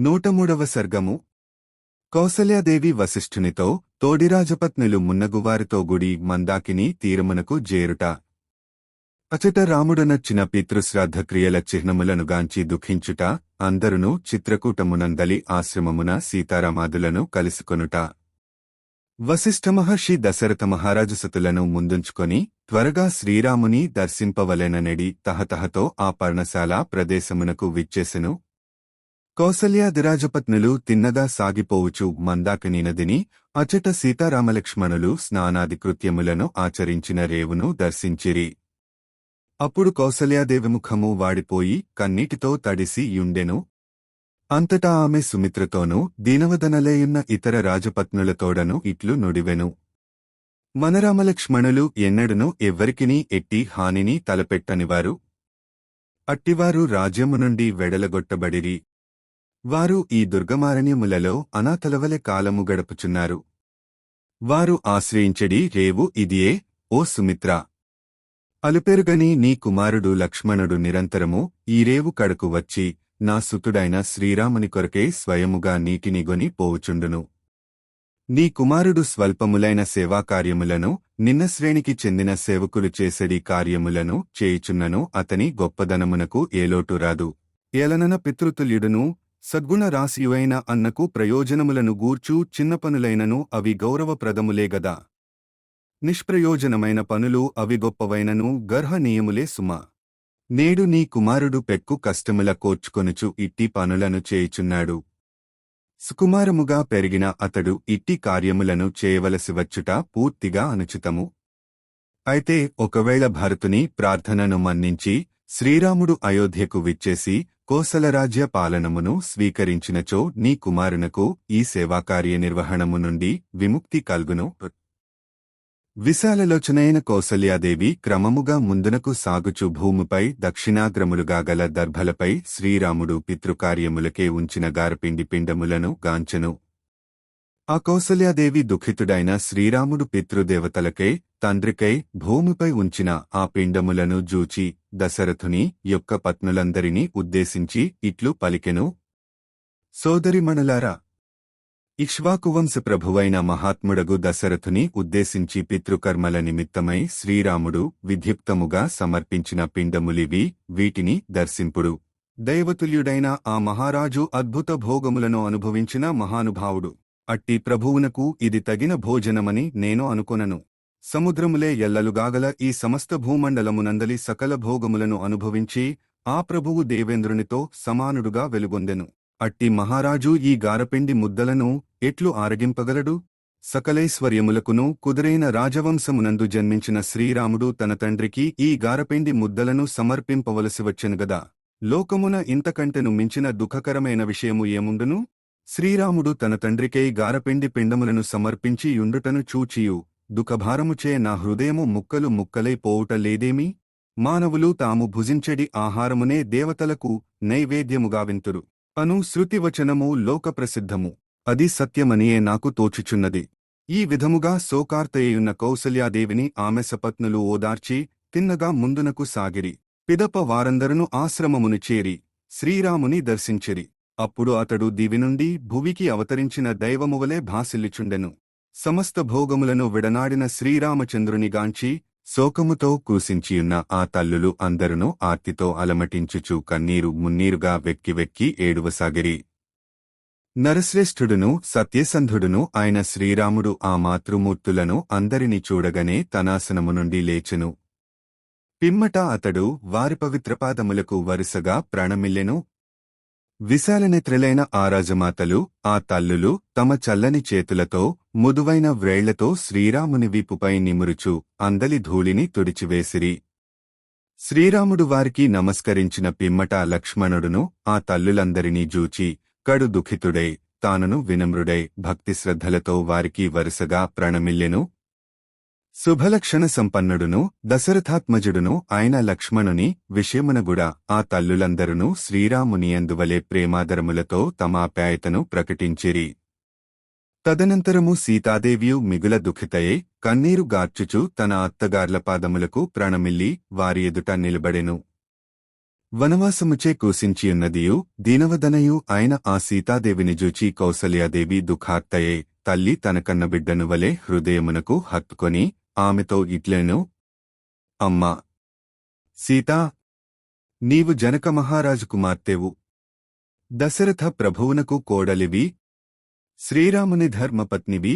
నూటమూడవ సర్గము. కౌసల్యాదేవి వశిష్ఠునితో తోడిరాజపత్నులు మున్నగువారితో గుడి మందాకిని తీరమునకు జేరుట. అచట రాముడనచ్చిన పితృశ్రాద్ధక్రియల చిహ్నములను గాంచి దుఃఖించుట అందరును చిత్రకూటమునందలి ఆశ్రమమున సీతారామాదులను కలుసుకొనుట. వశిష్ఠమహర్షి దశరథ మహారాజసతులను ముందుంచుకొని త్వరగా శ్రీరాముని దర్శింపవలెననెడి తహతహతో ఆ పర్ణశాల ప్రదేశమునకు విచ్చేసెను. కౌసల్యాదిరాజపత్నులు తిన్నదా సాగిపోవుచు మందాకనీనదిని అచట సీతారామలక్ష్మణులు స్నానాది కృత్యములను ఆచరించిన రేవును దర్శించిరి. అప్పుడు కౌసల్యాదేవి ముఖము వాడిపోయి కన్నీటితో తడిసి యుండెను. అంతటా ఆమె సుమిత్రతోనూ దీనవదనలేయున్న ఇతర రాజపత్నులతోడను ఇట్లు నుడివెను. మనరామలక్ష్మణులు ఎన్నడను ఎవ్వరికినీ ఎట్టి హానిని తలపెట్టనివారు. అట్టివారు రాజ్యము నుండి వెడలగొట్టబడిరి. వారు ఈ దుర్గమారణ్యములలో అనాథలవలె కాలము గడుపుచున్నారు. వారు ఆశ్రయించడి రేవు ఇదియే ఓ సుమిత్ర! అలుపెరుగని నీ కుమారుడు లక్ష్మణుడు నిరంతరము ఈ రేవు కడకు వచ్చి నా సుతుడైన శ్రీరాముని కొరకే స్వయముగా నీటిని గొని పోవుచుండును. నీ కుమారుడు స్వల్పములైన సేవాకార్యములను నిన్న శ్రేణికి చెందిన సేవకులు చేసడి కార్యములను చేయుచున్నను అతని గొప్పదనమునకు ఏలోటు రాదు. ఏలనన పితృతుల్యుడును సద్గుణ రాశియువైన అన్నకు ప్రయోజనములను గూర్చూ చిన్న పనులైనను అవి గౌరవప్రదములే గదా. నిష్ప్రయోజనమైన పనులు అవి గొప్పవైనను గర్హనీయములే సుమ. నేడు నీ కుమారుడు పెక్కు కష్టముల కోర్చుకొనుచు ఇట్టి పనులను చేయుచున్నాడు. సుకుమారముగా పెరిగిన అతడు ఇట్టి కార్యములను చేయవలసి వచ్చుట పూర్తిగా అనుచితము. అయితే ఒకవేళ భరతుని ప్రార్థనను మన్నించి శ్రీరాముడు అయోధ్యకు విచ్చేసి కోసలరాజ్య పాలనమును స్వీకరించినచో నీ కుమారునకు ఈ సేవాకార్య నిర్వహణము నుండి విముక్తి కల్గును. విశాలలోచనైన కౌసల్యాదేవి క్రమముగా ముందునకు సాగుచు భూమిపై దక్షిణాగ్రములుగా గల దర్భలపై శ్రీరాముడు పితృకార్యములకే ఉంచిన గారపిండి పిండములను గాంచెను. ఆ కౌసల్యాదేవి దుఃఖితుడైన శ్రీరాముడు పితృదేవతలకై తండ్రికై భూమిపై ఉంచిన ఆ పిండములను జూచి దశరథుని యొక్క పత్నులందరినీ ఉద్దేశించి ఇట్లు పలికెను. సోదరిమణులారా ఇక్ష్వాకువంశ ప్రభువైన మహాత్ముడగు దశరథుని ఉద్దేశించి పితృకర్మల నిమిత్తమై శ్రీరాముడు విధ్యుక్తముగా సమర్పించిన పిండములివి వీటిని దర్శింపుడు. దైవతుల్యుడైన ఆ మహారాజు అద్భుత భోగములను అనుభవించిన మహానుభావుడు. అట్టి ప్రభువునకు ఇది తగిన భోజనమని నేను అనుకొనను. సముద్రములే ఎల్లలుగాగల ఈ సమస్త భూమండలమునందలి సకల భోగములను అనుభవించి ఆ ప్రభువు దేవేంద్రునితో సమానుడుగా వెలుగొందెను. అట్టి మహారాజు ఈ గారపిండి ముద్దలను ఎట్లు ఆరగింపగలడు? సకలైశ్వర్యములకును కుదురైన రాజవంశమునందు జన్మించిన శ్రీరాముడు తన తండ్రికి ఈ గారపిండి ముద్దలను సమర్పింపవలసి వచ్చెనుగదా లోకమున ఇంతకంటెను మించిన దుఃఖకరమైన విషయము ఏముండును? శ్రీరాముడు తన తండ్రికై గారపిండి పిండములను సమర్పించి యుండుటను చూచియు దుఃఖభారముచే నా హృదయము ముక్కలు ముక్కలై పోవుట లేదేమి? మానవులు తాము భుజించెడి ఆహారమునే దేవతలకు నైవేద్యముగా వింతురు అను శృతివచనము లోకప్రసిద్ధము. అది సత్యమనియే నాకు తోచుచున్నది. ఈ విధముగా శోకార్తయ్యున్న కౌసల్యాదేవిని ఆమె సపత్నులు ఓదార్చి తిన్నగా ముందునకు సాగిరి. పిదప వారందరును ఆశ్రమమును చేరి శ్రీరాముని దర్శించిరి. అప్పుడు అతడు దివి నుండి భువికి అవతరించిన దైవమువలే భాసిల్లిచుండెను. సమస్త భోగములను విడనాడిన శ్రీరామచంద్రునిగాంచి శోకముతో కూసించియున్న ఆ తల్లులు అందరును ఆర్తితో అలమటించుచు కన్నీరు మున్నీరుగా వెక్కి వెక్కి ఏడువసాగిరి. నరశ్రేష్ఠుడును సత్యసంధుడును ఆయన శ్రీరాముడు ఆ మాతృమూర్తులను అందరిని చూడగనే తనాసనము నుండి లేచెను. పిమ్మట అతడు వారి పవిత్రపాదములకు వరుసగా ప్రణమిల్లెను. విశాలనేత్రులైన ఆ రాజమాతలు ఆ తల్లులు తమ చల్లని చేతులతో ముదువైన వ్రేళ్ళతో శ్రీరాముని వీపుపై నిమురుచు అందలి ధూళిని తుడిచివేసిరి. శ్రీరాముడు వారికి నమస్కరించిన పిమ్మట లక్ష్మణుడును ఆ తల్లులందరినీ జూచి కడు దుఃఖితుడై తానును వినమ్రుడై భక్తిశ్రద్ధలతో వారికి వరుసగా ప్రణమిల్లెను శుభలక్షణ సంపన్నుడును దశరథాత్మజుడును ఆయన లక్ష్మణుని విషయమునగుడ ఆ తల్లులందరును శ్రీరామునియందువలే ప్రేమాదరములతో తమ ఆప్యాయతను ప్రకటించిరి. తదనంతరము సీతాదేవియు మిగుల దుఃఖితయే కన్నీరు గార్చుచు తన అత్తగార్ల పాదములకు ప్రణమిల్లి వారి ఎదుట నిలబడెను. వనవాసముచే కూసించియున్నదియు దీనవదనయు ఆయన ఆ సీతాదేవిని జూచి కౌసల్యాదేవి దుఃఖార్తయే తల్లి తన కన్నబిడ్డను వలె హృదయమునకు హత్తుకొని ఆమెతో ఇట్లెను? అమ్మా! సీతా! నీవు జనక మహారాజు కుమార్తెవు దశరథ ప్రభువునకు కోడలివి. శ్రీరాముని ధర్మపత్నివి.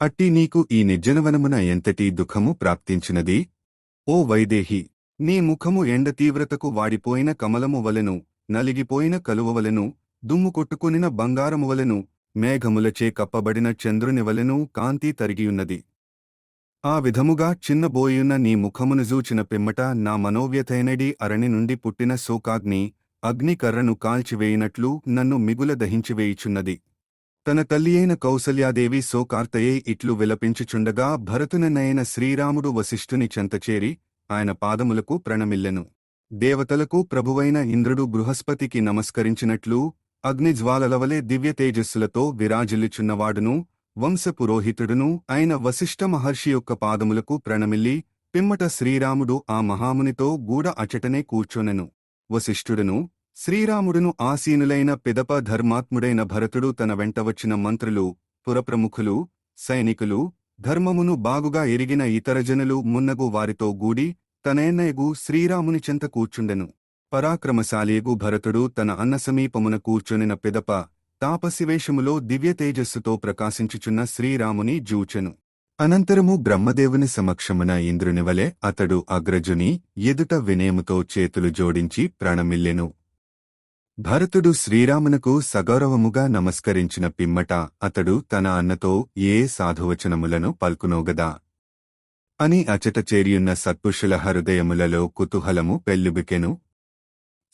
అట్టి నీకు ఈ నిర్జనవనమున ఎంతటి దుఃఖము ప్రాప్తించినది? ఓ వైదేహి! నీ ముఖము ఎండ తీవ్రతకు వాడిపోయిన కమలము వలెను నలిగిపోయిన కలువ వలెను దుమ్ము కొట్టుకునిన బంగారము వలెను మేఘములచే కప్పబడిన చంద్రుని వలెను కాంతి తరిగియున్నది. ఆ విధముగా చిన్నబోయున్న నీ ముఖమును జూచిన పిమ్మట నా మనోవ్యతైనడి అరణి నుండి పుట్టిన శోకాగ్ని అగ్నికర్రను కాల్చివేయినట్లు నన్ను మిగుల దహించివేయుచున్నది. తన తల్లియైన కౌసల్యాదేవి శోకార్తయే ఇట్లు విలపించుచుండగా భరతుననయన శ్రీరాముడు వశిష్ఠుని చెంతచేరి ఆయన పాదములకు ప్రణమిల్లెను. దేవతలకు ప్రభువైన ఇంద్రుడు బృహస్పతికి నమస్కరించినట్లు అగ్నిజ్వాలలవలే దివ్య తేజస్సులతో విరాజిల్లుచున్నవాడును వంశపురోహితుడును అయిన వశిష్ఠ మహర్షి యొక్క పాదములకు ప్రణమిల్లి పిమ్మట శ్రీరాముడు ఆ మహామునితో గూడ అచటనే కూర్చొనెను. వశిష్ఠుడును శ్రీరాముడును ఆసీనులైన పిదప ధర్మాత్ముడైన భరతుడు తన వెంట వచ్చిన మంత్రులు పురప్రముఖులు సైనికులు ధర్మమును బాగుగా ఎరిగిన ఇతర జనులు మున్నగు వారితో గూడి తనయన్నయగు శ్రీరాముని చెంత కూర్చుండెను. పరాక్రమశాలియగు భరతుడు తన అన్న సమీపమున కూర్చొనిన పిదప తాపసివేషములో దివ్య తేజస్సుతో ప్రకాశించుచున్న శ్రీరాముని జూచెను. అనంతరము బ్రహ్మదేవుని సమక్షమున ఇంద్రునివలె అతడు అగ్రజుని ఎదుట వినయముతో చేతులు జోడించి ప్రణమిల్లెను. భరతుడు శ్రీరామునకు సగౌరవముగా నమస్కరించిన పిమ్మట అతడు తన అన్నతో ఏ సాధువచనములను పల్కునోగదా అని అచట చేరియున్న సత్పురుషుల హృదయములలో కుతూహలము పెల్లుబికెను.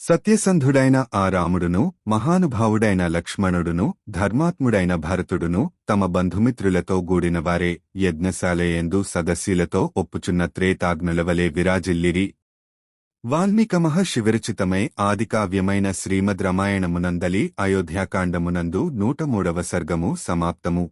సత్యసంధుడైన ఆ రాముడును మహానుభావుడైన లక్ష్మణుడును ధర్మాత్ముడైన భరతుడును తమ బంధుమిత్రులతో గూడినవారే యజ్ఞశాలయందు సదస్యులతో ఒప్పుచున్న త్రేతాగ్నులవలే విరాజిల్లిరి. వాల్మీక మహర్షి ఆదికావ్యమైన శ్రీమద్ రామాయణమునందలి అయోధ్యాకాండమునందు నూట మూడవ సర్గము సమాప్తము.